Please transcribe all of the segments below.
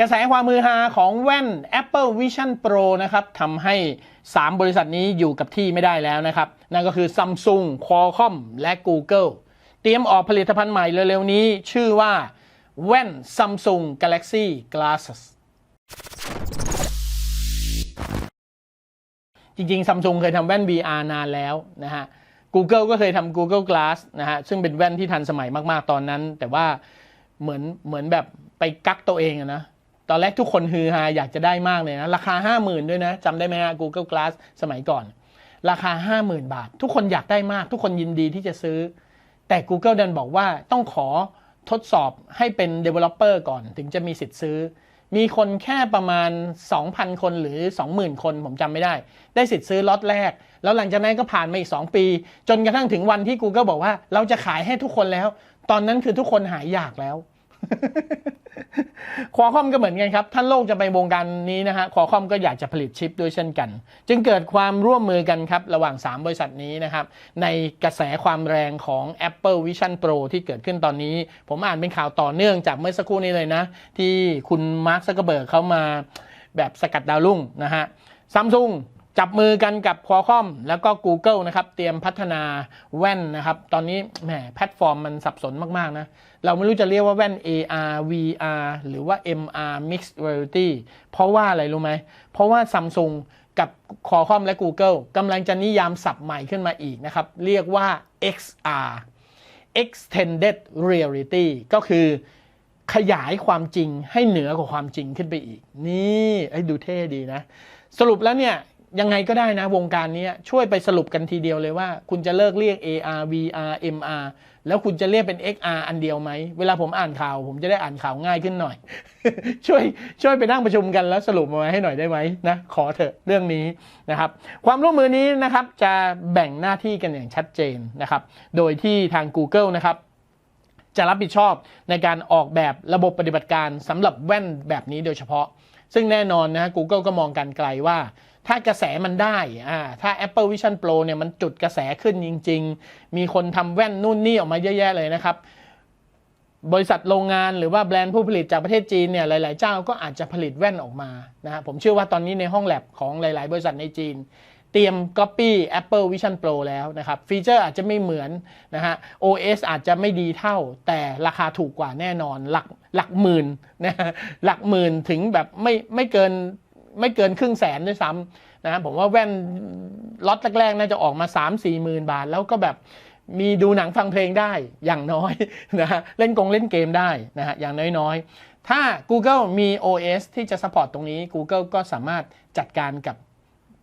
กระแสความมือฮาของแว่น Apple Vision Pro นะครับทำให้ 3 บริษัทนี้อยู่กับที่ไม่ได้แล้วนะครับ นั่นก็คือ Samsung Qualcomm และ Google เตรียมออกผลิตภัณฑ์ใหม่เร็วๆ นี้ชื่อว่าแว่น Samsung Galaxy Glasses จริงๆ Samsung เคยทำแว่น VR นานแล้วนะฮะ Google ก็เคยทำ Google Glass นะฮะ ซึ่งเป็นแว่นที่ทันสมัยมากๆตอนนั้น แต่ว่าเหมือนเหมือนแบบไปกักตัวเองนะ ตอนแรกทุกคนฮือฮาอยากจะได้มากเลยนะ ราคา 50,000 ด้วยนะจำได้ไหมฮะ Google Glass สมัยก่อน ราคา 50,000 บาท ทุกคนอยากได้มาก ทุกคนยินดีที่จะซื้อ แต่ Google ดันบอกว่าต้องขอทดสอบให้เป็น developer ก่อนถึงจะมีสิทธิ์ซื้อ มีคนแค่ประมาณ 2,000 คนหรือ 20,000 คนผมจำไม่ได้ ได้สิทธิ์ซื้อล็อตแรก แล้วหลังจากนั้นก็ผ่านมาอีก 2 ปี จนกระทั่งถึงวันที่ Google บอกว่าเราจะขายให้ทุกคนแล้ว ตอนนั้นคือทุกคนหายอยากแล้ว ควอคอมก็เหมือนกันครับ ท่านโลกจะไปวงการนี้นะฮะควอคอมก็อยากจะผลิตชิปด้วยเช่นกัน จึงเกิดความร่วมมือกันครับ ระหว่าง 3 บริษัทนี้นะครับ ในกระแสความแรงของ Apple Vision Pro ที่เกิดขึ้นตอนนี้ ผมอ่านเป็นข่าวต่อเนื่องจากเมื่อสักครู่นี้เลยนะ ที่คุณมาร์คซักเกอร์เบิร์กเขามาแบบสกัดดาวรุ่งนะฮะซัมซุง จับมือกันกับ Qualcomm แล้วก็ Google นะครับ เตรียมพัฒนาแว่นนะครับ ตอนนี้แหมแพลตฟอร์มมันสับสนมาก ๆ นะ เราไม่รู้จะเรียกว่าแว่น AR VR หรือว่า MR Mixed Reality เพราะว่าอะไรรู้ไหม เพราะว่า Samsung กับ Qualcomm และ Google กำลังจะนิยามศัพท์ใหม่ขึ้นมาอีกนะครับ เรียกว่า XR Extended Reality ก็คือขยายความจริงให้เหนือกว่าความจริงขึ้นไปอีก นี่ไอ้ดูเท่ดีนะ สรุปแล้วเนี่ย ยังไงก็ได้นะวงการนี้ช่วยไปสรุปกันทีเดียวเลยว่า คุณจะเลิกเรียก AR VR MR แล้วคุณจะเรียกเป็น XR อันเดียวไหม เวลาผมอ่านข่าว ผมจะได้อ่านข่าวง่ายขึ้นหน่อย ช่วยช่วยไปนั่งประชุมกันแล้วสรุปมาให้หน่อยได้ไหมนะขอเถอะเรื่องนี้นะครับ ความร่วมมือนี้นะครับจะแบ่งหน้าที่กันอย่างชัดเจนนะครับ โดยที่ทาง Google นะครับจะรับผิดชอบในการออกแบบระบบปฏิบัติการสำหรับแว่นแบบนี้โดยเฉพาะ ซึ่งแน่นอนนะ Google ก็มองการไกลว่า ถ้ากระแสมันได้อ่าถ้า Apple Vision Pro เนี่ยมันจุดกระแสขึ้นจริง ๆ มีคนทำแว่นนู่นนี่ออกมาเยอะแยะเลยนะครับ บริษัทโรงงานหรือว่าแบรนด์ผู้ผลิตจากประเทศจีนเนี่ยหลาย ๆ เจ้าก็อาจจะผลิตแว่นออกมานะฮะผมเชื่อว่าตอนนี้ในห้องแลบของหลาย ๆ บริษัทในจีนเตรียม Copy Apple Vision Pro แล้วนะครับ ฟีเจอร์อาจจะไม่เหมือนนะฮะ OS อาจจะไม่ดีเท่า แต่ราคาถูกกว่าแน่นอน หลักหลักหมื่นนะฮะหลักหมื่นถึงแบบไม่ไม่เกิน ไม่เกินครึ่งแสนด้วยซ้ำนะผมว่าแว่นล็อตแรกๆน่าจะออกมา 3 4หมื่นบาท แล้วก็แบบมีดูหนังฟังเพลงได้อย่างน้อยนะฮะเล่นกงเล่นเกมได้นะฮะอย่างน้อยๆ ถ้า Google มี OS ที่จะสปอร์ตตรงนี้ Google ก็สามารถจัดการกับ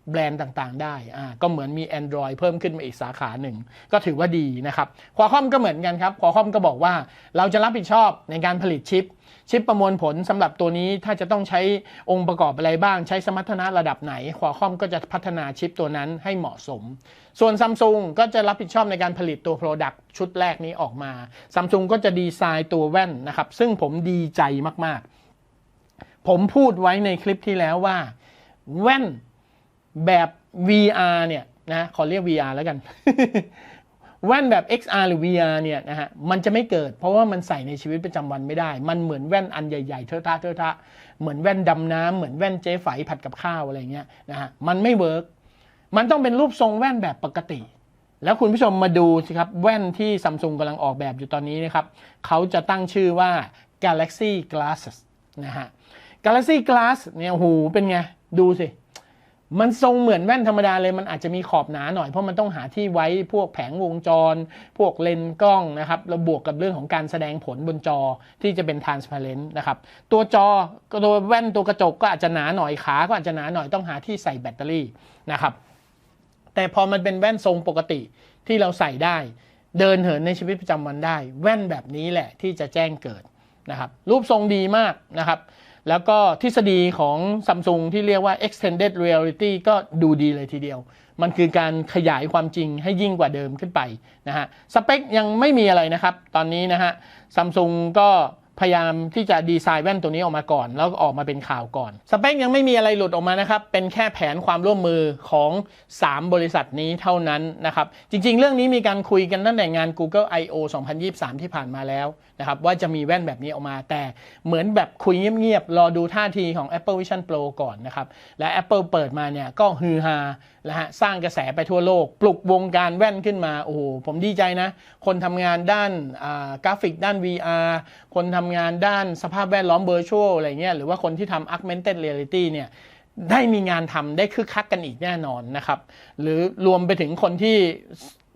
แบรนด์ต่างๆ ได้อ่าก็เหมือนมี Android เพิ่มขึ้นมาอีกสาขาหนึ่ง ก็ถือว่าดีนะครับควอคอมก็เหมือนกันครับควอคอมก็บอกว่าเราจะรับผิดชอบในการผลิตชิป ชิปประมวลผลสำหรับตัวนี้ถ้าจะต้องใช้องค์ประกอบอะไรบ้าง ใช้สมรรถนะระดับไหนควอคอมก็จะพัฒนาชิปตัวนั้นให้เหมาะสม ส่วนซัมซุงก็จะรับผิดชอบในการผลิตตัว Product ชุดแรกนี้ออกมาซัมซุงก็จะดีไซน์ตัวแว่นนะครับซึ่งผมดีใจมากๆ ผมพูดไว้ในคลิปที่แล้วว่าแว่น แบบ VR เนี่ยนะขอเรียก VR แล้วกัน แว่นแบบ XR หรือ VR เนี่ยนะฮะมันจะไม่เกิด เพราะว่ามันใส่ในชีวิตประจำวันไม่ได้ มันเหมือนแว่นอันใหญ่ๆเทอะทะเทอะทะเหมือนแว่นดำน้ำเหมือนแว่นเจ๊ไฝผัดกับข้าวอะไรเงี้ยนะฮะมันไม่เวิร์กมันต้องเป็นรูปทรงแว่นแบบปกติ แล้วคุณผู้ชมมาดูสิครับ แว่นที่ซัมซุงกำลังออกแบบอยู่ตอนนี้นะครับเขาจะตั้งชื่อว่า Galaxy Glasses นะฮะ Galaxy Glass เนี่ยโอ้โหเป็นไง ดูสิ มันทรงเหมือนแว่นธรรมดาเลยมันอาจจะมีขอบหนาหน่อยเพราะมันต้องหาที่ไว้พวกแผงวงจร พวกเลนกล้องนะครับแล้วบวกกับเรื่องของการแสดงผลบนจอที่จะเป็น transparent นะครับตัวจอตัวแว่นตัวกระจกก็อาจจะหนาหน่อยขาก็อาจจะหนาหน่อยต้องหาที่ใส่แบตเตอรี่นะครับแต่พอมันเป็นแว่นทรงปกติที่เราใส่ได้ เดินเหินในชีวิตประจำวันได้ แว่นแบบนี้แหละที่จะแจ้งเกิดนะครับรูปทรงดีมากนะครับ แล้วก็ทฤษฎีของซัมซุงที่เรียกว่า extended reality ก็ดูดีเลยทีเดียว มันคือการขยายความจริงให้ยิ่งกว่าเดิมขึ้นไปนะฮะ สเปคยังไม่มีอะไรนะครับ ตอนนี้นะฮะซัมซุงก็ พยายามที่จะดีไซน์แว่นตัวนี้ออกมาก่อน แล้วออกมาเป็นข่าวก่อน สเปคยังไม่มีอะไรหลุดออกมานะครับ เป็นแค่แผนความร่วมมือของ 3 บริษัทนี้เท่านั้นนะครับ จริงๆ เรื่องนี้มีการคุยกันตั้งแต่งาน Google I/O 2023 ที่ผ่านมาแล้วนะครับ ว่าจะมีแว่นแบบนี้ออกมา แต่เหมือนแบบคุยเงียบๆ รอดูท่าทีของ Apple Vision Pro ก่อนนะครับ และ Apple เปิดมาเนี่ยก็ฮือฮาแลฮะสร้างกระแสไปทั่วโลก ปลุกวงการแว่นขึ้นมา โอ้โห ผมดีใจนะ คนทำงานด้านกราฟิกด้าน VR คนทำงานด้านสภาพแวดล้อม Virtual อะไรเงี้ยหรือว่าคนที่ทำ Augmented Reality เนี่ยได้มีงานทำได้คึกคักกันอีกแน่นอนนะครับ หรือรวมไปถึงคนที่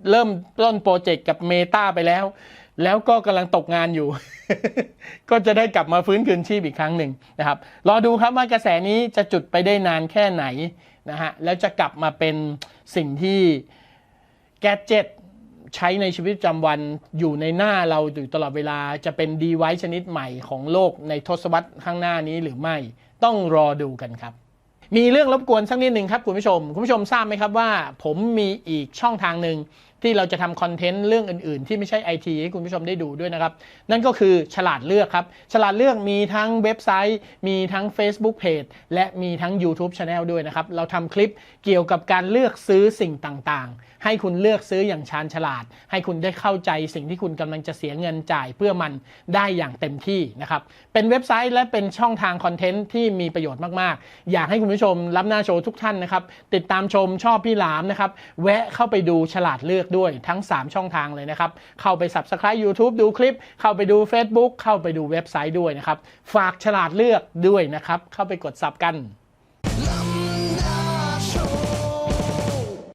เริ่มต้นโปรเจกต์กับ Meta ไปแล้ว แล้วก็กำลังตกงานอยู่ ก็จะได้กลับมาฟื้นคืนชีพอีกครั้งหนึ่งนะครับ รอดูครับว่ากระแสนี้จะจุดไปได้นานแค่ไหนนะฮะแล้วจะกลับมาเป็นสิ่งที่แกจ e t ใช้ในชีวิตประจำวันอยู่ในหน้าเราอยู่ตลอดเวลาจะเป็นดีไว e ชนิดใหม่ของโลกในทศวรรษข้างหน้านี้หรือไม่ต้องรอดูกันครับ มีเรื่องรบกวนสักนิดหนึ่งครับคุณผู้ชม คุณผู้ชมทราบไหมครับว่า ผมมีอีกช่องทางหนึ่ง ที่เราจะทำคอนเทนต์เรื่องอื่นๆ ที่ไม่ใช่ไอทีให้คุณผู้ชมได้ดูด้วยนะครับ นั่นก็คือฉลาดเลือกครับ ฉลาดเลือกมีทั้งเว็บไซต์ มีทั้ง Facebook Page และมีทั้ง YouTube Channel ด้วยนะครับ เราทำคลิปเกี่ยวกับการเลือกซื้อสิ่งต่างๆ ให้คุณเลือกซื้ออย่างชาญฉลาด ให้คุณได้เข้าใจสิ่งที่คุณกำลังจะเสียเงินจ่ายเพื่อมันได้อย่างเต็มที่นะครับ เป็นเว็บไซต์และเป็นช่องทางคอนเทนต์ที่มีประโยชน์มากๆ อยากให้คุณผู้ชมรับหน้าโชว์ทุกท่านนะครับ ติดตามชมชอบพี่หลามนะครับ แวะเข้าไปดูฉลาดเลือกด้วยทั้ง 3 ช่องทางเลยนะครับ เข้าไป Subscribe YouTube ดูคลิป เข้าไปดู Facebook เข้าไปดูเว็บไซต์ด้วยนะครับ ฝากฉลาดเลือกด้วยนะครับ เข้าไปกดซับกัน